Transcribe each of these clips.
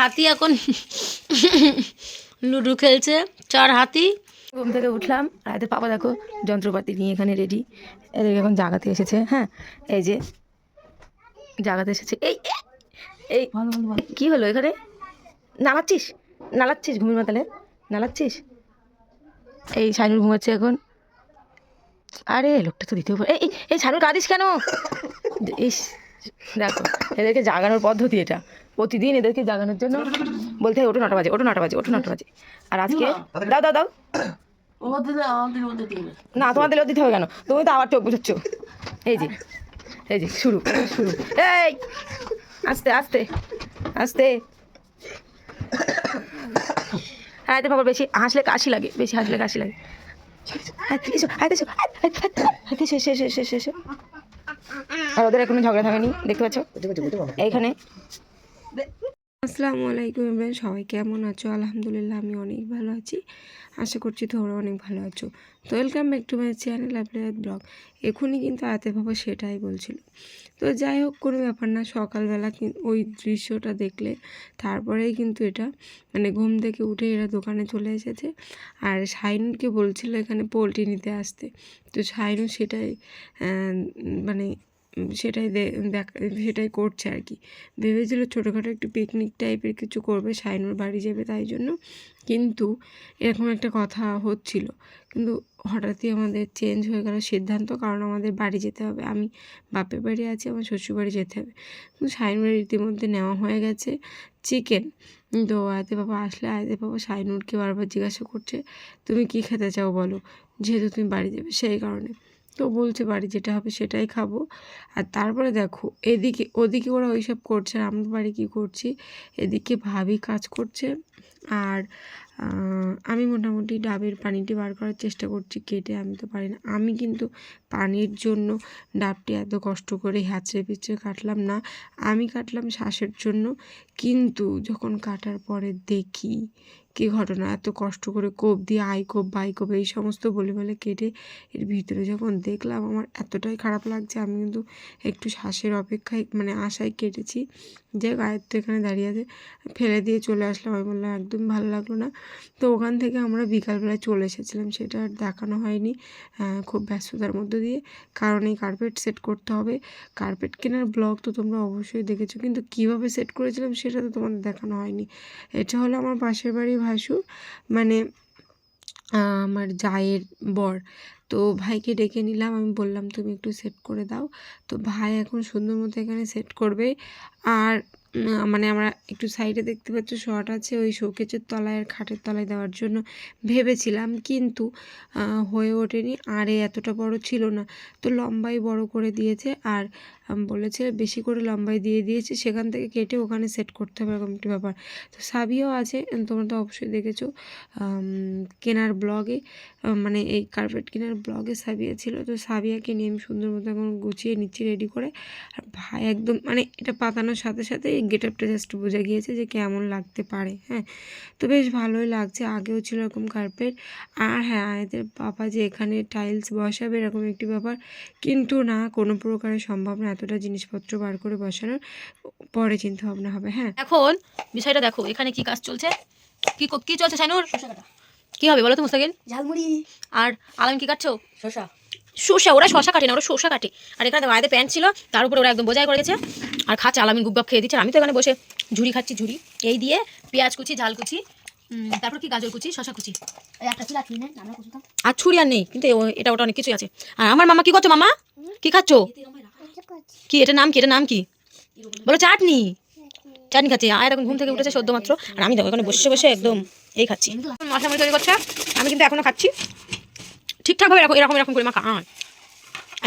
হাতি এখন লুডু খেলছে চার হাতি। ঘুম থেকে উঠলাম আর এদের পাপা দেখো যন্ত্রপাতি নিয়ে এখানে রেডি এদেরকে এখন জাগাতে এসেছে হ্যাঁ? এই যে জাগাতে এসেছে। এই এই, কি হলো এখানে? নালাচ্ছিস? নালাচ্ছিস ঘুমের মাতালে? নালাচ্ছিস? এই সাইনুর ঘুমাচ্ছে এখন। আরে লোকটা তো দিতেও পারে এই, এই এই সাইনুর কাঁদিস কেন? ইস দেখো এদেরকে জাগানোর পদ্ধতি এটা। প্রতিদিন এদেরকে জাগানোর জন্য বলতে হয় ওটো নটা বাজে ওটো নটা বাজে ওটো নটা বাজে। আর আজকে দাও দাও দাও। না তোমার দিলেও দিতে হবে কেন? তুমি তো আবার চোখ বুঝাচ্ছ। এই যে এই যে শুরু শুরু। এই আস্তে আস্তে আস্তে। হ্যাঁ এতে বাবা বেশি হাসলে কাশি লাগে বেশি হাসলে কাশি লাগে। আর ওদের এখনও ঝগড়া থামেনি দেখতে পাচ্ছ? এইখানে আসসালামু আলাইকুম ইমরান, সবাই কেমন আছো? আলহামদুলিল্লাহ, আমি অনেক ভালো আছি। আশা করছি তোমরা অনেক ভালো আছো। তো welcome back to my channel আপনার ব্লগ এখনই কিন্তু আয়াতে বাবা সেটাই বলছিল। তো যাই হোক, কোনো ব্যাপার না, সকালবেলা ওই দৃশ্যটা দেখলে, তারপরেই কিন্তু এটা মানে ঘুম থেকে উঠে এরা দোকানে চলে এসেছে। আর শাইনুরকে বলছিল এখানে পোলট্রি নিতে আসতে। তো শাইনুর সেটাই মানে সেটাই দেখ, সেটাই করছে আর কি। ভেবেছিল ছোটোখাটো একটু পিকনিক টাইপের কিছু করবে, সাইনুর বাড়ি যাবে তাই জন্য। কিন্তু এরকম একটা কথা হচ্ছিল। কিন্তু হঠাৎই আমাদের চেঞ্জ হয়ে গেল সিদ্ধান্ত, কারণ আমাদের বাড়ি যেতে হবে। আমি বাপের বাড়ি আছি, আমার শ্বশুর বাড়ি যেতে হবে। কিন্তু সাইনুরের ইতিমধ্যে নেওয়া হয়ে গেছে চিকেন তো আয়তে বাবা আসলে, আয়তে বাবা সাইনুরকে বারবার জিজ্ঞাসা করছে, তুমি কি খেতে চাও বলো? যেহেতু তুমি বাড়ি যাবে সেই কারণে। তো বলছে, বাড়ি যেটা হবে সেটাই খাব। আর তারপরে দেখো, এদিকে, ওদিকে ওরা ওইসব করছে আর আমরা বাড়ি কী করছি? এদিকে ভাবি কাজ করছে আর আমি মোটামুটি ডাবের পানিটি বার করার চেষ্টা করছি, কেটে আমি তো পারি না। আমি কিন্তু পানির জন্য ডাবটি এত কষ্ট করে হ্যাচড়ে পিচড়ে কাটলাম না, আমি কাটলাম শ্বাসের জন্য। কিন্তু যখন কাটার পরে দেখি কী ঘটনা? এত কষ্ট করে কোপ দিয়ে, আই কোপ, বাই কোপ এই সমস্ত বলে বলে কেটে এর ভিতরে যখন দেখলাম, আমার এতটাই খারাপ লাগছে, আমি কিন্তু একটু শ্বাসের অপেক্ষায় মানে আশায় কেটেছি। যে গায়ের তো এখানে দাঁড়িয়ে আছে, ফেলে দিয়ে চলে আসলাম। আমি বললাম, একদম ভালো লাগল না। তো ওখান থেকে আমরা বিকালবেলায় চলে এসেছিলাম। সেটা আর দেখানো হয়নি খুব ব্যস্ততার মধ্যে দিয়ে। কারণ এই কার্পেট সেট করতে হবে। কার্পেট কেনার ব্লগ তো তোমরা অবশ্যই দেখেছ, কিন্তু কীভাবে সেট করেছিলাম সেটা তো তোমাদের দেখানো হয়নি। এটা হলো আমার পাশের বাড়ি ভাসুর মানে আমার জায়ের বর। তো ভাইকে ডেকে নিলাম। আমি বললাম, তুমি একটু সেট করে দাও। তো ভাই এখন সুন্দর মতো এখানে সেট করবে। আর মানে আমরা একটু সাইডে দেখতে পাচ্ছ শর্ট আছে ওই শোকেচের তলায় আর খাটের তলায় দেওয়ার জন্য ভেবেছিলাম। কিন্তু হয়ে ওঠেনি। আর এতটা বড় ছিল না। তো লম্বাই বড় করে দিয়েছে আর বলেছে বেশি করে লম্বাই দিয়ে দিয়েছে। সেখান থেকে কেটে ওখানে সেট করতে হবে এরকম একটি ব্যাপার। তো সাবিও আছে, তোমরা তো অবশ্যই দেখেছ কেনার ব্লগে মানে এই কার্পেট কেনার ব্লগে সাবিয়া ছিল। তো সাবিয়াকে নিয়ে আমি সুন্দর মতো এখন গুছিয়ে নিচ্ছি রেডি করে। আর ভাই একদম মানে এটা পাতানোর সাথে সাথে গেট আপটা জাস্ট বোঝা গিয়েছে যে কেমন লাগতে পারে হ্যাঁ। তো বেশ ভালোই লাগছে আগেও ছিল এরকম কার্পেট আর হ্যাঁ এদের বাবা যে এখানে টাইলস বসাবে এরকম একটি ব্যাপার কিন্তু না কোনো প্রকারের সম্ভব না এতটা জিনিসপত্র বার করে বসানোর পরে চিন্তা ভাবনা হবে হ্যাঁ। এখন বিষয়টা দেখো এখানে কি কাজ চলছে? কি ক- চলছে সাইনুর? কি হবে বলো তো মুস্তাকিন ঝালমুড়ি। আর আলাম কি কাটছো? শশা শসা ওরা শসা কাটে না ওরা শসা কাটে। আর এখানে গায়েতে প্যান্ট ছিল তার উপরে ওরা একদম বোঝাই করে গেছে। আর খাচ্ছে আলামিন গুবগাপ খেয়ে দিচ্ছে আমি তো এখানে বসে ঝুড়ি খাচ্ছি ঝুড়ি। এই দিয়ে পেঁয়াজ কুচি ঝাল কুচি তারপর কি গাজর কুচি শসা কুচি। এই একটা চিলা কিনে আমরা কুসুতাম আর ছুরি আর নেই কিন্তু এটা ওটা অনেক কিছুই আছে। আর আমার মামা কি করছ মামা? কি খাচ্ছো? কি এটার নাম কি এটার নাম কি? বলো চাটনি। চাটনি খাচ্ছি। আয় এখন ঘুম থেকে উঠেছে সদ্য মাত্র। আর আমি দেখো এখানে বসে বসে একদম এই খাচ্ছি। মশলা মুড়ি তৈরি করছে আমি কিন্তু এখনও খাচ্ছি। ঠিকঠাকভাবে এরকম এরকম এরকম করে মা খাওয়া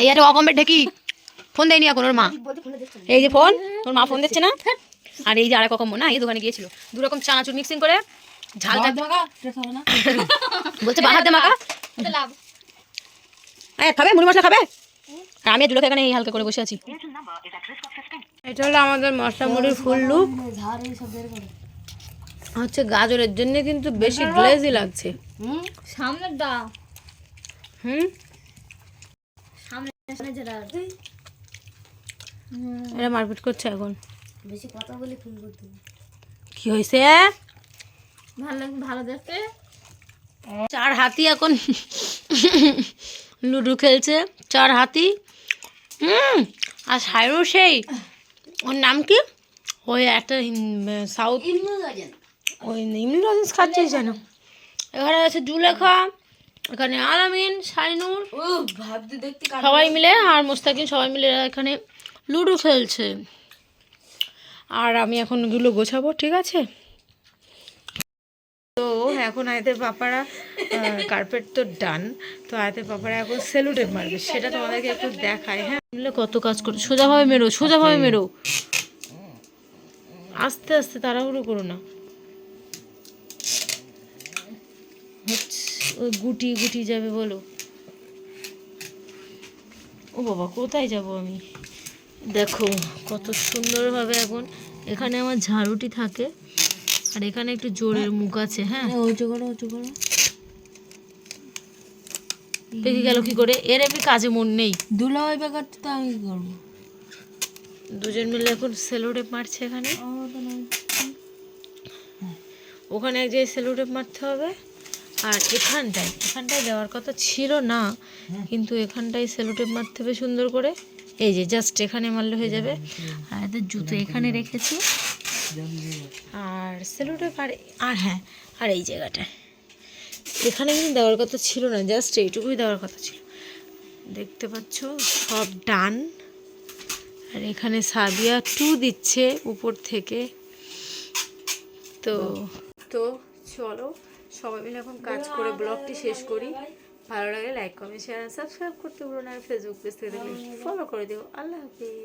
এই আরে অকমের ঢেকি। ফোন দেয়নি এখন ওর মা। এই যে ফোন ওর মা ফোন দিচ্ছে না। আর এই যে আরেক রকম না এই দোকানে গিয়েছিল। দু রকম চানাচুর মিক্সিং করে ঝাল বলছে বাহার দে মাকা হ্যাঁ খাবে? মুড়ি মশলা খাবে? আর আমি দুলোকে এখানে এই হালকা করে বসে আছি। এটা হলো আমাদের মশলা মুড়ির ফুল লুক হচ্ছে গাজরের জন্য কিন্তু বেশি গ্লেজি লাগছে। হুম? সামনের দা হুম? সামনে এটা মারপিট করছে এখন। বেশি কথা বলে ফোন করতে কি হয়েছে? ভালো ভালো দেখতে? চার হাতি এখন লুডো খেলছে। চার হাতি। হুম আর সাইরও সেই। ওর নাম কি? ওই একটা সাউথ ওই ইমরাজ খাচ্ছিস যেন। এখানে আছে জুলেখা এখানে আলামিন সাইনুর সবাই মিলে আর মোস্তাকিম সবাই মিলে এখানে লুডো খেলছে। আর আমি এখন এগুলো গোছাবো ঠিক আছে? তো এখন আয়তের পাপারা কার্পেট তো ডান তো আয়তের পাপারা এখন সেলুটেপ মারবে। সেটা তোমাদেরকে একটু দেখায় হ্যাঁ? মিলে কত কাজ করে সোজাভাবে মেরো সোজাভাবে মেরো। আস্তে আস্তে তাড়াহুড়ো করো না। হচ্ছে, গুটি গুটি যাবে বলো। ও বাবা কোথায় যাব আমি? দেখো কত সুন্দরভাবে এখন এখানে আমার ঝাড়ুটি থাকে আর এখানে একটু জোরের মুখ আছে হ্যাঁ? উঁচু করো উঁচু করো। পেকে গেল কি করে এর এমনি কাজে মন নেই। দুলা ওই ব্যাপারটা তো আমি কি করব। দুজন মিলে এখন সেলোটেপ মারছে এখানে। ওখানে এক জায়গায় সেলোটেপ মারতে হবে। আর এখানটায় এখানটায় দেওয়ার কথা ছিল না, কিন্তু এখানটায় সেলোটেপ মারতে হবে সুন্দর করে, এই যে জাস্ট এখানে মারলে হয়ে যাবে। আর এদের জুতো এখানে রেখেছি। আর সেলোটেপ আর আর হ্যাঁ আর এই জায়গাটায় এখানে কিন্তু দেওয়ার কথা ছিল না জাস্ট এইটুকুই দেওয়ার কথা ছিল। দেখতে পাচ্ছ, সব ডান আর এখানে সাদিয়া টু দিচ্ছে উপর থেকে। তো তো চলো। সবাই মিলে এখন কাজ করে ব্লগটি শেষ করি। ভালো লাগে লাইক কমেন্ট শেয়ার সাবস্ক্রাইব করতে ভুলো না। আর ফেসবুক পেজ থেকে ফলো করে দিও। আল্লাহ হাফিজ।